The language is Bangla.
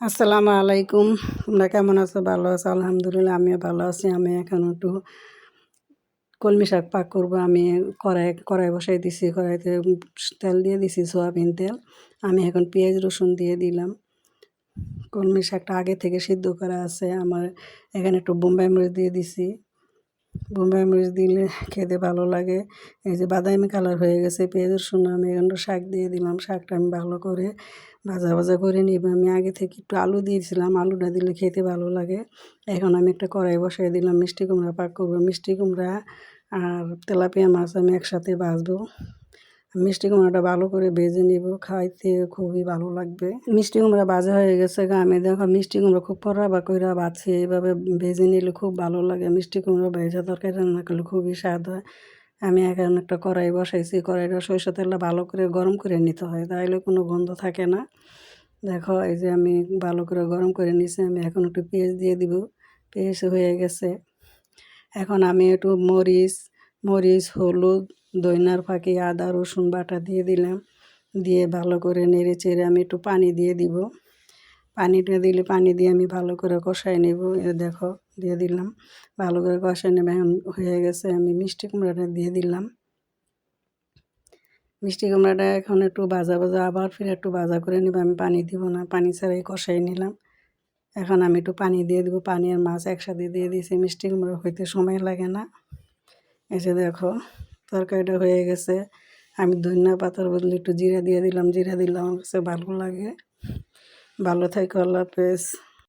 আসসালামু আলাইকুম। তোমরা কেমন আছো? ভালো আছো? আলহামদুলিল্লাহ, আমিও ভালো আছি। আমি এখন একটু কলমি শাক পাক করব। আমি কড়াই কড়াই বসাই দিছি। কড়াইতে তেল দিয়ে দিছি, সোয়াবিন তেল। আমি এখন পেঁয়াজ, রসুন দিয়ে দিলাম। কলমি শাকটা আগে থেকে সিদ্ধ করা আছে। আমার এখানে একটু বোম্বাই মরিচ দিয়ে দিছি। বোম্বাই মরিচ দিলে খেতে ভালো লাগে। এই যে বাদামি কালার হয়ে গেছে পেঁয়াজ রসুন আমি এখন শাক দিয়ে দিলাম, শাকটা আমি ভালো করে ভাজা ভাজা করে নিব। আমি আগে থেকে একটু আলু দিয়েছিলাম, আলুটা দিলে খেতে ভালো লাগে। এখন আমি একটা কড়াই বসাই দিলাম, মিষ্টি কুমড়া, পাক করব। মিষ্টি কুমড়া আর তেলাপিয়া মাছ আমি একসাথে ভাজবো। মিষ্টি কুমড়াটা ভালো করে ভেজে নিব, খাইতে খুবই ভালো লাগবে। মিষ্টি কুমড়া ভাজা হয়ে গেছে আমি দেখো মিষ্টি কুমড়া খুব পরা বা কইরা বাছি, এইভাবে ভেজে নিলে খুব ভালো লাগে। মিষ্টি কুমড়া ভেজা তরকারি রান্না করলে খুবই স্বাদ হয়। আমি এখন একটা কড়াই বসাইছি, কড়াইটা সরিষা তেলটা ভালো করে গরম করে নিতে হয় তাইলে কোনো গন্ধ থাকে না। দেখো এই যে আমি ভালো করে গরম করে নিছি, আমি এখন একটু পেঁয়াজ দিয়ে দিব, পেঁয়াজ হয়ে গেছে। এখন আমি একটু মরিচ মরিচ, হলুদ দইনার ফাঁকি আদা, রসুন বাটা দিয়ে দিলাম। দিয়ে ভালো করে নেড়ে চেড়ে আমি একটু পানি দিয়ে দিব। পানিটা দিলে পানি দিয়ে আমি ভালো করে কষাই নেব। দেখো, দিয়ে দিলাম। ভালো করে কষাই নেব, এখন হয়ে গেছে। আমি মিষ্টি কুমড়াটা দিয়ে দিলাম। মিষ্টি কুমড়াটা এখন একটু ভাজা ভাজা, আবার ফিরে একটু ভাজা করে নেব। আমি পানি দিব না, পানি ছাড়াই কষাই নিলাম। এখন আমি একটু পানি দিয়ে দিব। পানি আর মাছ একসাথে দিয়ে দিয়েছি। মিষ্টি কুমড়া হইতে সময় লাগে না। এসে দেখো। তরকারিটা হয়ে গেছে। আমি ধনিয়া পাতার বদলে একটু জিরা দিয়ে দিলাম। জিরা দিলাম আমার কাছে ভালো লাগে। ভালো থাকে, আল্লাহ হাফেজ।